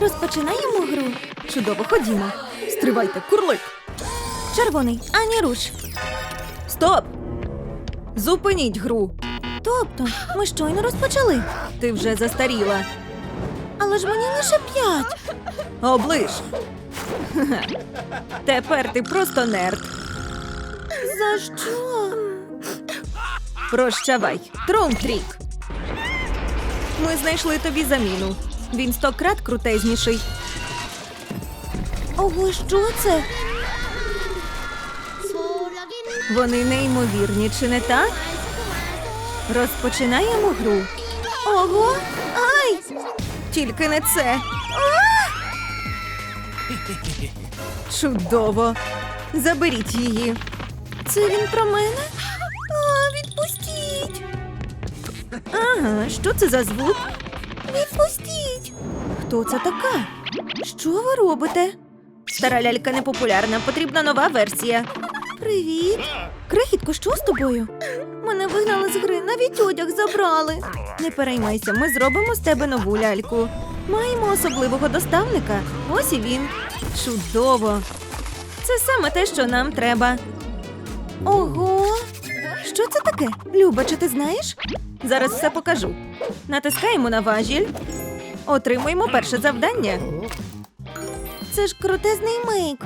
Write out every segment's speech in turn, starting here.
Розпочинаємо гру. Чудово, ходімо. Стривайте, курлик. Червоний, ані руш. Стоп! Зупиніть гру. Тобто, ми щойно розпочали. Ти вже застаріла. Але ж мені лише п'ять. Оближ. Тепер ти просто нерд. За що? Прощавай, Трумтрік. Ми знайшли тобі заміну. Він сто крат крутезніший. Ого, що це? Вони неймовірні, чи не так? Розпочинаємо гру. Ого! Ай! Тільки не це. Чудово. Заберіть її. Це він про мене? А, відпустіть! Ага, що це за звук? Відпустіть! Хто це така? Що ви робите? Стара лялька не популярна, потрібна нова версія. Привіт! Крихітко, що з тобою? Мене вигнали з гри, навіть одяг забрали. Не переймайся, ми зробимо з тебе нову ляльку. Маємо особливого доставника. Ось і він. Чудово. Це саме те, що нам треба. Ого! Що це таке? Люба, чи ти знаєш? Зараз все покажу. Натискаємо на важіль. Отримуємо перше завдання. Це ж крутезний мейк.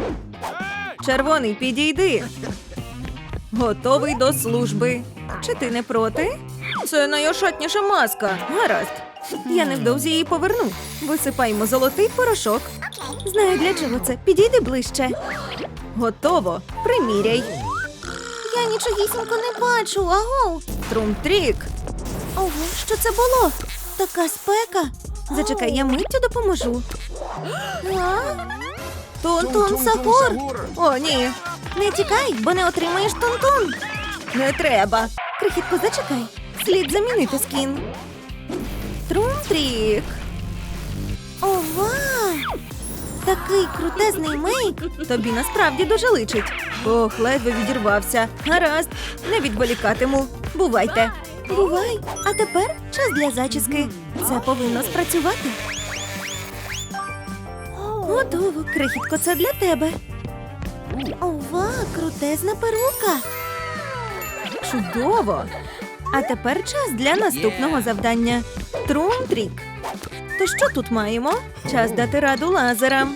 Червоний, підійди. Готовий до служби. Чи ти не проти? Це найошатніша маска. Гаразд. Я невдовзі її поверну. Висипаємо золотий порошок. Знаю, для чого це. Підійди ближче. Готово. Приміряй. Я нічогісінько не бачу. Аго! Трумтрік. Ого, що це було? Така спека. Зачекай, я миттю допоможу. Тун-тун, Сахур! О, ні, Не тікай, бо не отримаєш тун-тун. не треба. Крихітко, зачекай. Слід замінити скін. Трумтрік. Ова! Такий крутезний мейк. Тобі насправді дуже личить. Ох, ледве відірвався. Гаразд, не відволікатиму. Бувайте. Бувай. А тепер час для зачіски. Це повинно спрацювати. Готово, крихітко, це для тебе. Ова, крутезна перука. Чудово. А тепер час для наступного завдання. Трумтрік. То що тут маємо? Час дати раду лазерам.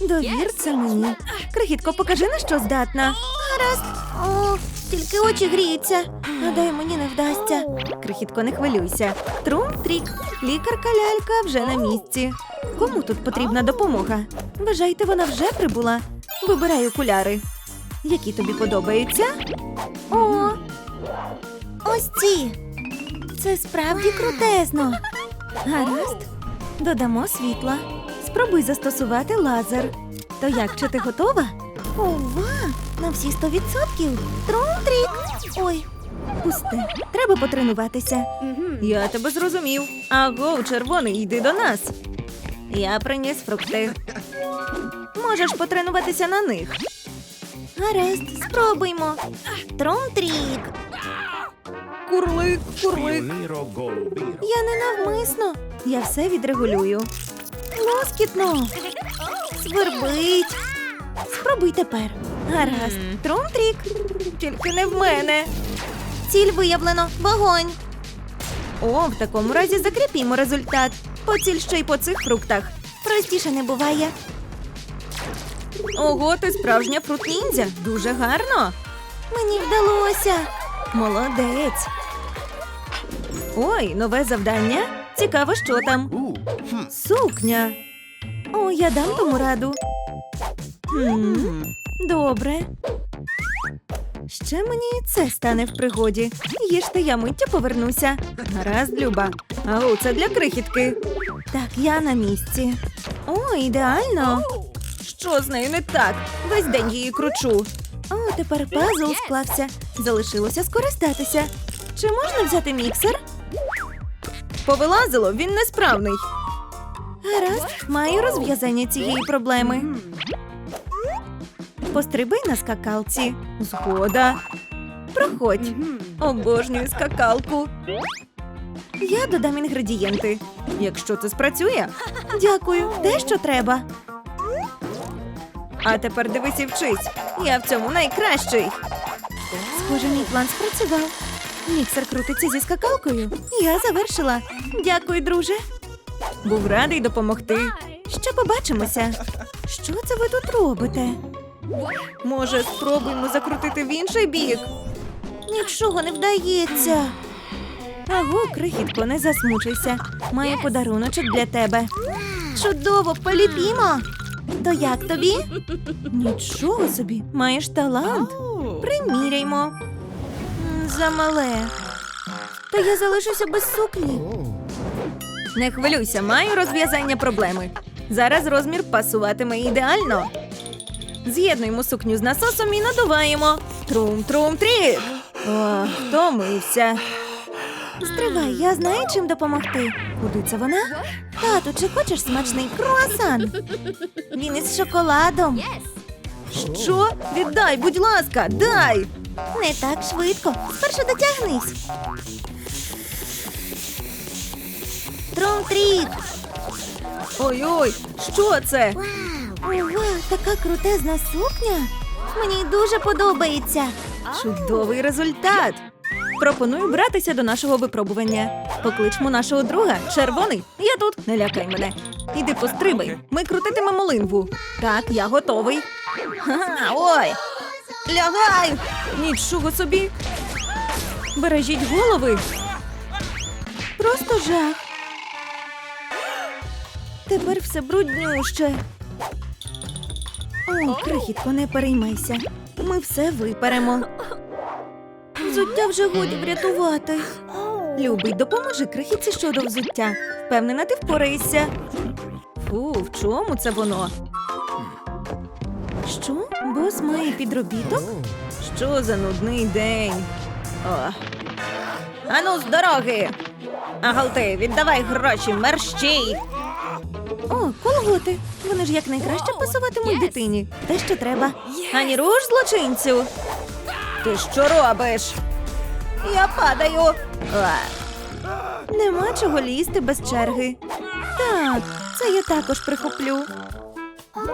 Довір це мені. Крихітко, покажи на що здатна. Гаразд. О, тільки очі гріються. Гадаю, мені не вдасться. Крихітко, не хвилюйся. Трум-трік. Лікарка лялька вже на місці. Кому тут потрібна допомога? Вважайте, вона вже прибула. Вибирай окуляри. Які тобі подобаються? О, ось ці. Це справді крутезно. Гаразд. Додамо світла. Спробуй застосувати лазер. То як, чи ти готова? Ова, на всі сто відсотків. Трум-трік. Ой, Пусте. Треба потренуватися. Я тебе зрозумів. Аго, червоний, йди до нас. Я приніс фрукти. Можеш потренуватися на них. гаразд, спробуймо. Трум-трік. Курлик, курлик. Я не навмисно. Я все відрегулюю. Лоскітно. Свербить. Спробуй тепер. Гаразд. Трум-трік. Тільки не в мене. Ціль виявлено. Вогонь. О, в такому разі закріпімо результат. Поціль ще й по цих фруктах. Простіше не буває. Ого, ти справжня фрут-ніндзя. Дуже гарно. Мені вдалося. Молодець. Ой, нове завдання. Цікаво, що там. Сукня. О, я дам тому раду. Хм, добре. Ще мені і це стане в пригоді. Їжте, я миттю повернуся. Гаразд, Люба. Ау, це для крихітки. Так, я на місці. О, ідеально. Що з нею не так? Весь день її кручу. О, тепер пазл склався. Залишилося скористатися. Чи можна взяти міксер? Повилазило, він несправний. Гаразд, маю розв'язання цієї проблеми. Пострибай на скакалці. Згода. Проходь. Обожнюю скакалку. Я додам інгредієнти. Якщо це спрацює, дякую, те, що треба. А тепер дивись і вчись. Я в цьому найкращий. Схоже, мій план спрацював. Міксер крутиться зі скакалкою. Я завершила. Дякую, друже. Був радий допомогти. Ще побачимося. Що це ви тут робите? Може, спробуємо закрутити в інший бік? Нічого не вдається. Аго, крихітко, не засмучуйся. Маю подаруночок для тебе. Чудово, поліпімо. То як тобі? Нічого собі, маєш талант. Приміряймо. Замале. Та я залишуся без сукні. Не хвилюйся, маю розв'язання проблеми. Зараз розмір пасуватиме ідеально. З'єднуємо сукню з насосом і надуваємо. Трум-трум-трі. Втомився. Стривай, я знаю, чим допомогти. Куди це вона? Тату, чи хочеш смачний круасан? Він із шоколадом. Що? Віддай, будь ласка, дай. Не так швидко. Спершу дотягнись. Трум-трік. Ой-ой, що це? Ова, така крутезна сукня. Мені дуже подобається. Чудовий результат. Пропоную братися до нашого випробування. Покличмо нашого друга. Червоний, я тут. Не лякай мене. Іди пострибай. Ми крутитимемо линву. Так, я готовий. Ха, ой. Лягай! Нічого собі. Бережіть голови. Просто жах. Тепер все бруднюще. О, крихітко, не переймайся. Ми все виперемо. Взуття вже годі врятувати. Любий, допоможи крихітці щодо взуття. Впевнена, ти впораєшся. Фу, в чому це воно? Що? Бос має підробіток? Що за нудний день? О. Ану, з дороги! Агалти, віддавай гроші, мерщій! О, колготи. Вони ж якнайкраще пасуватимуть дитині. Те, що треба. Ані руш, злочинцю. Ти що робиш? Я падаю. Нема чого лізти без черги. Так, це я також прихоплю.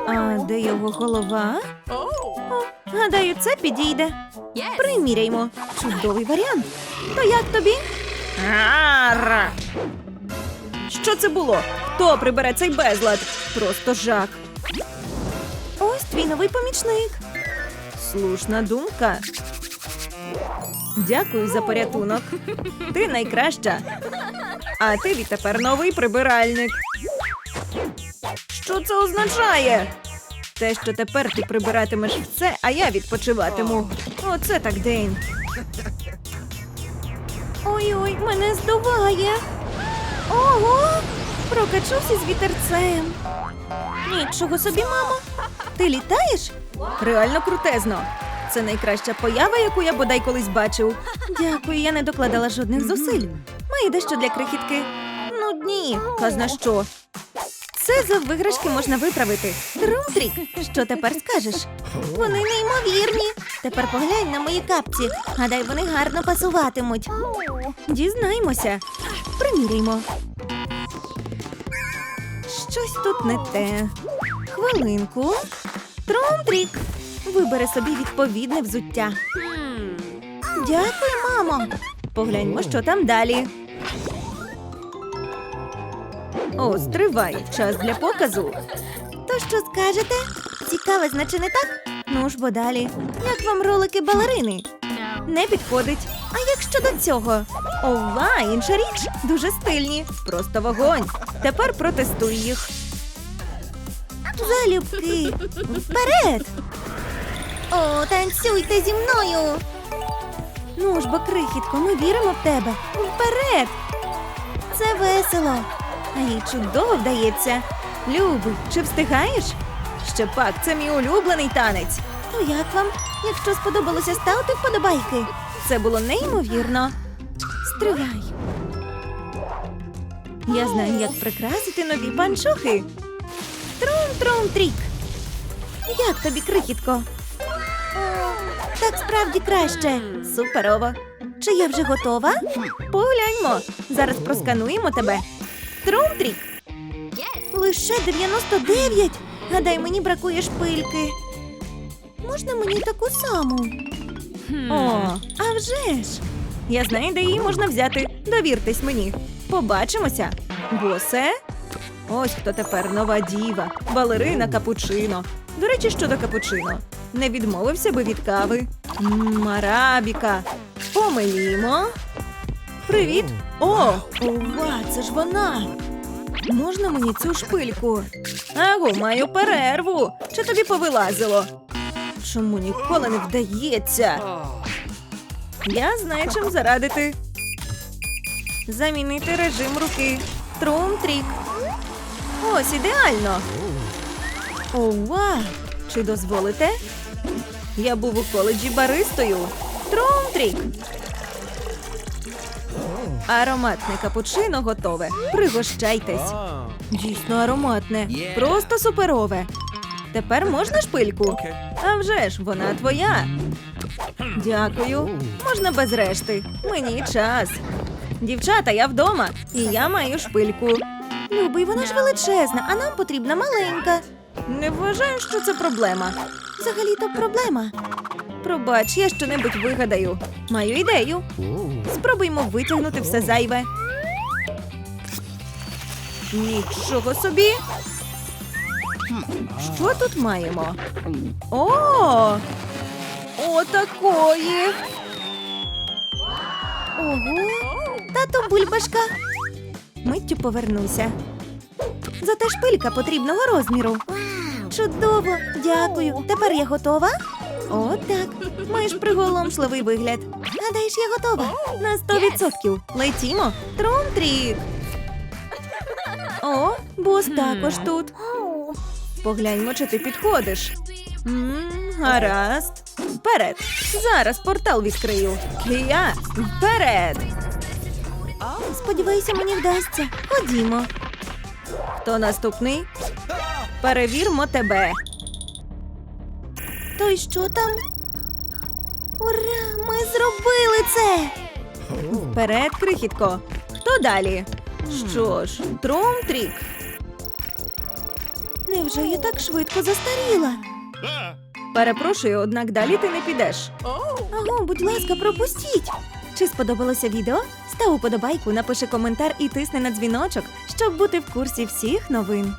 А де його голова? О, гадаю, це підійде. Приміряймо. Чудовий варіант. То як тобі? Що це було? Хто прибере цей безлад? Просто жах. Ось твій новий помічник. Слушна думка. Дякую за порятунок. Ти найкраща. А ти відтепер новий прибиральник. Що це означає? Те, що тепер ти прибиратимеш все, а я відпочиватиму. Оце так день. Ой-ой, мене здуває. Ого! Прокачуся з вітерцем. Нічого собі, мамо. Ти літаєш? Реально крутезно. Це найкраща поява, яку я бодай колись бачив. Дякую, я не докладала жодних зусиль. Маю дещо для крихітки. Ну ні, казна що. Це за виграшки можна виправити. Трумтрік, що тепер скажеш? Вони неймовірні. Тепер поглянь на мої капці. Гадай, вони гарно пасуватимуть. Дізнаймося. Приміряймо. Щось тут не те. Хвилинку. Трумтрік. Вибери собі відповідне взуття. Дякую, мамо. Погляньмо, що там далі. О, стривай. Час для показу. То що скажете? Цікаве, значить не так? Ну ж бо далі. Як вам ролики балерини? Не підходить. А як щодо цього? Ова, інша річ. Дуже стильні. Просто вогонь. Тепер протестуй їх. Залюбки. Вперед! О, танцюйте зі мною. Ну ж бо, крихітко, ми віримо в тебе. Вперед! Це весело. А їй чудово вдається. Любий, чи встигаєш? Ще пак, це мій улюблений танець. То як вам? Якщо сподобалося, ставте вподобайки. Це було неймовірно. Стривай. Я знаю, як прикрасити нові панчохи. Трум-трум-трік. Як тобі, крихітко? Так справді краще. Суперово. Чи я вже готова? Погляньмо. Зараз проскануємо тебе. Трумтрік. Лише 99. Гадай, мені бракує шпильки. Можна мені таку саму? О, а вже ж. Я знаю, де її можна взяти. Довіртесь мені. Побачимося. Босе? Ось хто тепер нова діва, балерина капучино. До речі, щодо капучино. Не відмовився би від кави. Мм, арабіка. Помилімо. Привіт. О, ова, це ж вона. Можна мені цю шпильку? Аго, маю перерву. Чи тобі повилазило? Чому ніколи не вдається? Я знаю, чим зарадити. Замінити режим руки. Трум-трік. Ось ідеально. Ова! Чи дозволите? Я був у коледжі баристою. Трум-трік. Ароматне капучино готове. Пригощайтесь. Дійсно ароматне. Просто суперове. Тепер можна шпильку? А вже ж, вона твоя. Дякую. Можна без решти. Мені час. Дівчата, я вдома, і я маю шпильку. Любий, вона ж величезна, а нам потрібна маленька. Не вважаю, що це проблема. Взагалі-то проблема. Пробач, я щонебудь вигадаю. Маю ідею. Спробуймо витягнути все зайве. Нічого собі. Що тут маємо? О! Отакої! Ого. Тато бульбашка. Миттю повернуся. Зате шпилька потрібного розміру. Чудово, дякую. Тепер я готова? О, так. Маєш приголомшливий вигляд. Гадаєш, я готова. На сто відсотків. Летімо. Трум-трік. О, бос також тут. Погляньмо, чи ти підходиш. м гаразд. Вперед. Зараз портал відкрию. Кія, вперед. Сподіваюся, мені вдасться. Ходімо. Хто наступний? Перевірмо тебе. То й що там? Ура! Ми зробили це! Вперед, крихітко. Хто далі? Що ж, трум-трік. Невже я так швидко застаріла? Перепрошую, однак далі ти не підеш. Аго, будь ласка, пропустіть. Чи сподобалося відео? Став уподобайку, напиши коментар і тисни на дзвіночок, щоб бути в курсі всіх новин.